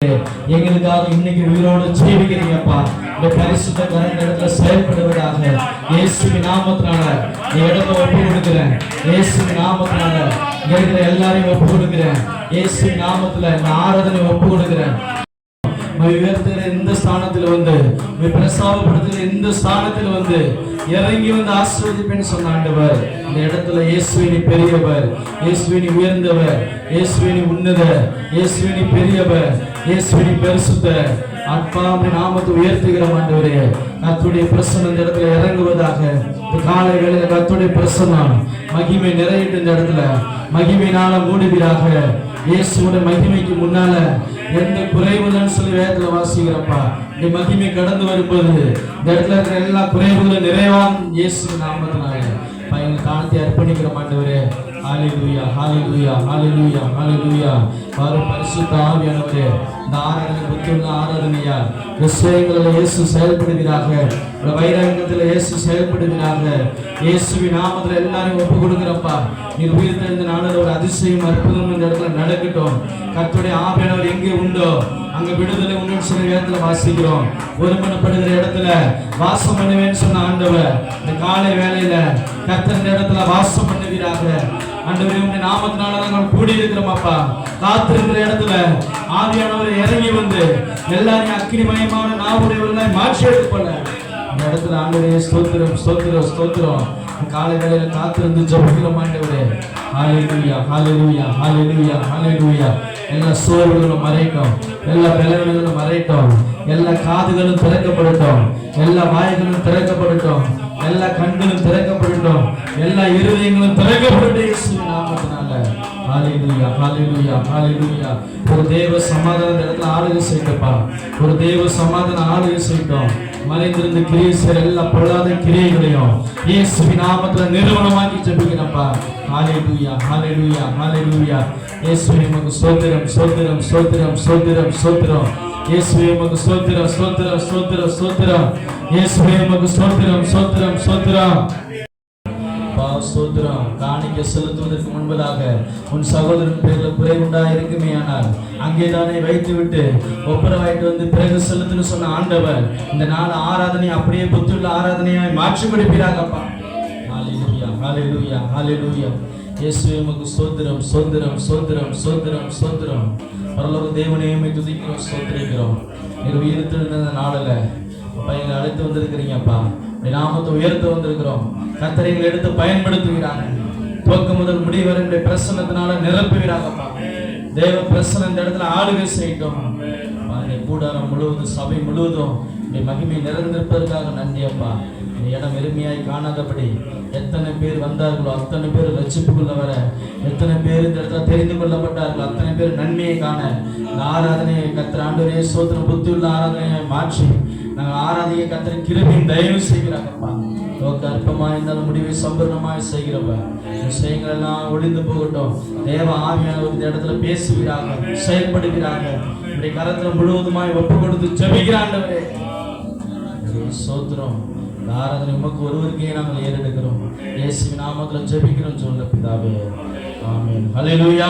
எங்களுக்காக இன்னைக்கு உயிரோடு ஜீவிக்கிறீங்கப்பா. இந்த பரிசுத்த கரண்ட் இடத்துல செயல்படுவதாக இயேசுவின் நாமத்தினால இந்த இடத்தை ஒப்பு கொடுக்கிறேன் இயேசுவின் நாமத்தினால இருக்கிற எல்லாரையும் ஒப்பு கொடுக்கிறேன் இயேசுவின் நாமத்துல இந்த ஆராதனை ஒப்பு கொடுக்கிறேன் உயர்த்து ஸ்தானத்தில் வந்து உம்மை பிரசாபப்படுத்துகிற இந்த ஸ்தானத்தில் வந்து இறங்கி வந்து ஆசீர்வதிப்பேன்னு சொன்ன ஆண்டவர். இந்த இடத்துல இயேசுவினி பெரியவர் இயேசுவினி உயர்ந்தவர் இயேசுவினி உன்னத இயேசுவினி பெரியவர் இயேசுவினி பெருசுத்த அப்பாவின் நாமத்தை உயர்த்துகிற ஆண்டவரே. கத்துடைய பிரசனம் இந்த இடத்துல இறங்குவதாக. காலை வேளையில கத்துடைய பிரசனம் மகிமை நிறையிட்டு இந்த இடத்துல. மகிமையினால மூடுவீராக. இயேசுவோட மகிமைக்கு முன்னால எந்த குறைவுதான் சொல்லி வேதத்துல வாசிக்கிறப்பா இந்த மகிமை கடந்து வரும்போது இந்த இடத்துல இருக்கிற எல்லா குறைவுகளும் நிறைவான் இயேசு நாமத்தினால. பையன் காணத்தை அர்ப்பணிக்கிற மாட்டவரே ஹாலிலூயா ஹாலிலூயா ஹாலிலூயா ஹாலிலூயா வரும் பரிசுத்த ஆவியானவரே இந்த ஆராதனை புத்துள்ள ஆராதனையா? விஷயங்களில் இயேசு செயல்படுவீராக இந்த இயேசு செயல்படுவீராக இயேசுவின் நாமத்தில் எல்லாரையும் ஒப்பு கொடுக்குறப்பா நீர் உயிர் தெரிந்த நாளில் ஒரு அதிசயம் அற்புதம் இந்த இடத்துல நடக்கட்டும். கத்துடைய ஆவியானவர் எங்கே உண்டோ அங்க விடுதலை உன்னு சில இடத்துல வாசிக்கிறோம். ஒருமனப்படுகிற இடத்துல வாசம் பண்ணுவேன்னு சொன்ன ஆண்டவர் இந்த காலை வேலையில கத்திர இந்த இடத்துல வாசம் செய்வீராக. ஆண்டவரே உங்க நாமத்தினால நாங்கள் கூடி இருக்கிறோம் அப்பா. காத்திருக்கிற இடத்துல ஆவியானவர் இறங்கி வந்து எல்லாரையும் அக்னிமயமான நாவுடையவர்களாய் மாற்றி எடுத்துக்கொள்ள. இந்த இடத்துல ஆண்டவரே ஸ்தோத்திரம் ஸ்தோத்திரம் ஸ்தோத்திரம். காலை வேளையில காத்திருந்து ஜபிக்கிற ஆண்டவரே. ஹாலேலூயா ஹாலேலூயா ஹாலேலூயா ஹாலேலூயா எல்லா சோர்வுகளும் மறைக்கும். எல்லா பலவீனங்களும் மறைக்கும். எல்லா காதுகளும் திறக்கப்படட்டும் எல்லா வாய்களும் திறக்கப்படட்டும் எல்லா கண்களும் திறக்கப்படட்டும். எல்லா இருதயங்களும் திறக்கப்படட்டும் இயேசுவின் நாமத்தினால. ஹalleluya ஹalleluya ஹalleluya. ஒரு தேவ சமாதான இடத்துல ஆளுகை செய்யப்பா ஒரு தேவ சமாதான ஆளுகை செய்யட்டும் மறைந்திருந்து கிரியை செய்யற எல்லா பொருளாத கிரியைகளையும் இயேசுவின் நாமத்துல நிறுவனமாக்கி ஜெபிக்கிறப்பா ஹalleluya ஹalleluya ஹalleluya. இயேசுவே உமக்கு சோத்திரம் சோத்திரம் சோத்திரம் சோத்திரம் சோத்திரம் இயேசுவே உமக்கு ஸ்தோத்திரம் ஸ்தோத்திரம் ஸ்தோத்திரம் ஸ்தோத்திரம். இயேசுவே உமக்கு ஸ்தோத்திரம் ஸ்தோத்திரம் ஸ்தோத்திரம். ஸ்தோத்திரம். காணிக்க செலுத்துவதற்கு முன்பதாக உன் சகோதரன் பேர்ல குறை உண்டா இருக்குமே ஆனால் அங்கே தானே வைத்து விட்டு ஒப்புரவாயிட்டு வந்து பிறகு செலுத்துன்னு சொன்ன ஆண்டவர் இந்த நாள் ஆராதனை அப்படியே புத்துள்ள ஆராதனையாய் மாற்றி முடிப்பீராகப்பா ஹாலேலூயா ஹாலேலூயா ஹாலேலூயா இயேசுவே உமக்கு ஸ்தோத்திரம் ஸ்தோத்திரம் ஸ்தோத்திரம் ஸ்தோத்திரம் ஸ்தோத்திரம். பரலோக தேவனையும் துதிக்கிறோம் ஸ்தோத்திரிக்கிறோம். எங்கள் உயிர்த்தெழுந்த நாளில் பையனை அழைத்து வந்திருக்கிறீங்கப்பா நாமத்தை உயர்த்த வந்திருக்கிறோம். கத்தரைகளை எடுத்து பயன்படுத்துகிறாங்க துவக்க முதல் முடிவரை உடைய பிரசன்னத்தினால நிரப்புகிறாங்கப்பா தேவ பிரசனம் இந்த இடத்துல ஆளுகை செய்யட்டும். கூடாரம் முழுவதும் சபை முழுவதும் மகிமை நிறைந்திருப்பதற்காக நன்றி அப்பா. இடம் எளிமையாய் காணாதபடி எத்தனை பேர் வந்தார்களோ அத்தனை பேர் ரட்சிப்புக்குள்ள வர எத்தனை பேர் இந்த இடத்துல தெரிந்து கொள்ளப்பட்டார்களோ அத்தனை பேர் நன்மையை காண. இந்த ஆராதனையை கத்திர ஆண்டவரே சோதனம் புத்தி உள்ள ஆராதனையை மாற்றி நாங்கள் ஆராதனையை கத்திர கிருபின் தயவு செய்கிறாங்கப்பா. நோக்க அற்பமாக இருந்தாலும் முடிவை சம்பூர்ணமாக செய்கிறப்ப விஷயங்கள் எல்லாம் ஒளிந்து போகட்டும். தேவ ஆவியானவர் இந்த இடத்துல பேசுகிறாங்க செயல்படுகிறாங்க. இப்படி கரத்தில் முழுவதுமாய் ஒப்பு கொடுத்து ஜெபிக்கிறாண்டவரே சோத்திரம். ஆராதனை உமக்கு ஒருவருக்கே நாங்கள் ஏறெடுக்கிறோம். இயேசு நாமத்தில் ஜெபிக்கிறோம் சொல்ல பிதாவே. ஆமென். ஹalleluya.